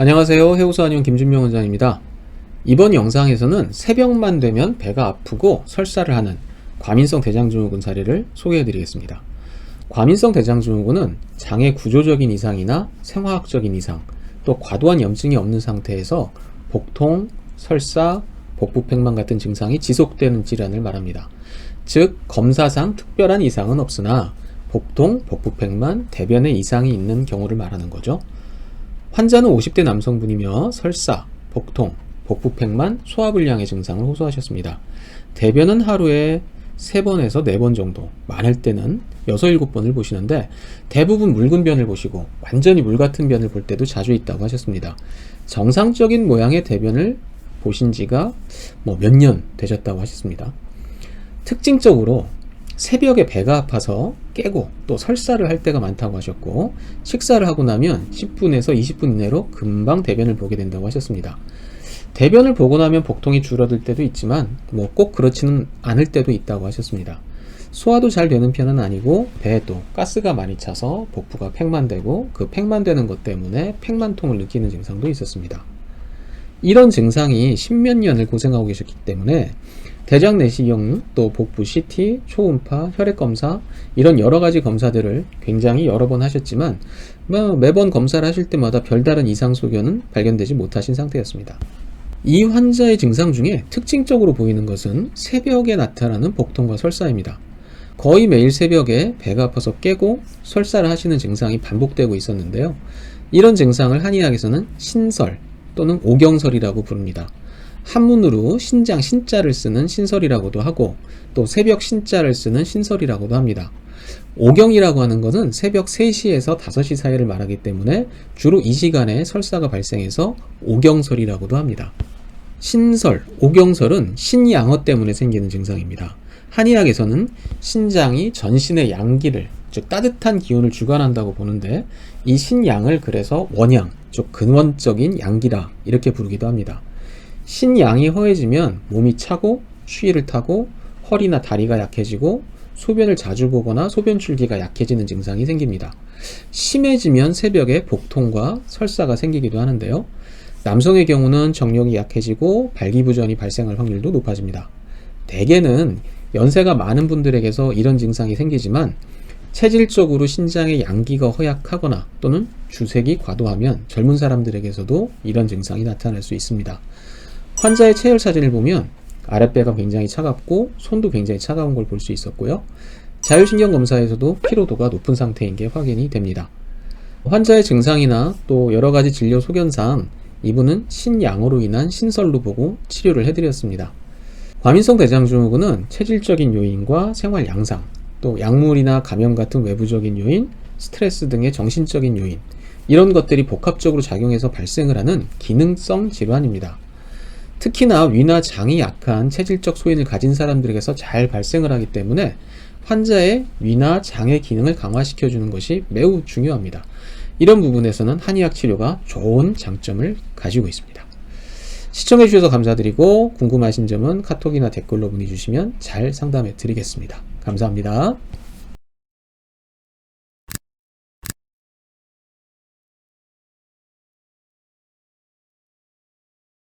안녕하세요. 해우소한의원 김준명 원장입니다. 이번 영상에서는 새벽만 되면 배가 아프고 설사를 하는 과민성 대장증후군 사례를 소개해 드리겠습니다. 과민성 대장증후군은 장의 구조적인 이상이나 생화학적인 이상, 또 과도한 염증이 없는 상태에서 복통, 설사, 복부팽만 같은 증상이 지속되는 질환을 말합니다. 즉, 검사상 특별한 이상은 없으나 복통, 복부팽만, 대변에 이상이 있는 경우를 말하는 거죠. 환자는 50대 남성분이며 설사, 복통, 복부팽만, 소화불량의 증상을 호소하셨습니다. 대변은 하루에 3번에서 4번 정도, 많을 때는 6, 7번을 보시는데 대부분 묽은 변을 보시고 완전히 물 같은 변을 볼 때도 자주 있다고 하셨습니다. 정상적인 모양의 대변을 보신 지가 뭐 몇 년 되셨다고 하셨습니다. 특징적으로 새벽에 배가 아파서 깨고 또 설사를 할 때가 많다고 하셨고 식사를 하고 나면 10분에서 20분 이내로 금방 대변을 보게 된다고 하셨습니다. 대변을 보고 나면 복통이 줄어들 때도 있지만 뭐 꼭 그렇지는 않을 때도 있다고 하셨습니다. 소화도 잘 되는 편은 아니고 배에도 가스가 많이 차서 복부가 팽만되고 그 팽만되는 것 때문에 팽만통을 느끼는 증상도 있었습니다. 이런 증상이 십몇 년을 고생하고 계셨기 때문에 대장 내시경, 또 복부 CT, 초음파, 혈액 검사 이런 여러 가지 검사들을 굉장히 여러 번 하셨지만 뭐 매번 검사를 하실 때마다 별다른 이상 소견은 발견되지 못하신 상태였습니다. 이 환자의 증상 중에 특징적으로 보이는 것은 새벽에 나타나는 복통과 설사입니다. 거의 매일 새벽에 배가 아파서 깨고 설사를 하시는 증상이 반복되고 있었는데요. 이런 증상을 한의학에서는 신설 또는 오경설이라고 부릅니다. 한문으로 신장 신자를 쓰는 신설이라고도 하고 또 새벽 신자를 쓰는 신설이라고도 합니다. 오경이라고 하는 것은 새벽 3시에서 5시 사이를 말하기 때문에 주로 이 시간에 설사가 발생해서 오경설이라고도 합니다. 신설, 오경설은 신양어 때문에 생기는 증상입니다. 한의학에서는 신장이 전신의 양기를 즉 따뜻한 기운을 주관한다고 보는데 이 신양을 그래서 원양, 즉 근원적인 양기라 이렇게 부르기도 합니다. 신양이 허해지면 몸이 차고 추위를 타고 허리나 다리가 약해지고 소변을 자주 보거나 소변 출기가 약해지는 증상이 생깁니다. 심해지면 새벽에 복통과 설사가 생기기도 하는데요. 남성의 경우는 정력이 약해지고 발기부전이 발생할 확률도 높아집니다. 대개는 연세가 많은 분들에게서 이런 증상이 생기지만 체질적으로 신장의 양기가 허약하거나 또는 주색이 과도하면 젊은 사람들에게서도 이런 증상이 나타날 수 있습니다. 환자의 체열 사진을 보면 아랫배가 굉장히 차갑고 손도 굉장히 차가운 걸 볼 수 있었고요. 자율신경 검사에서도 피로도가 높은 상태인 게 확인이 됩니다. 환자의 증상이나 또 여러 가지 진료 소견상 이분은 신양으로 인한 신설로 보고 치료를 해드렸습니다. 과민성 대장증후군은 체질적인 요인과 생활 양상, 또 약물이나 감염 같은 외부적인 요인, 스트레스 등의 정신적인 요인, 이런 것들이 복합적으로 작용해서 발생을 하는 기능성 질환입니다. 특히나 위나 장이 약한 체질적 소인을 가진 사람들에게서 잘 발생을 하기 때문에 환자의 위나 장의 기능을 강화시켜 주는 것이 매우 중요합니다. 이런 부분에서는 한의학 치료가 좋은 장점을 가지고 있습니다. 시청해 주셔서 감사드리고 궁금하신 점은 카톡이나 댓글로 문의 주시면 잘 상담해 드리겠습니다. 감사합니다.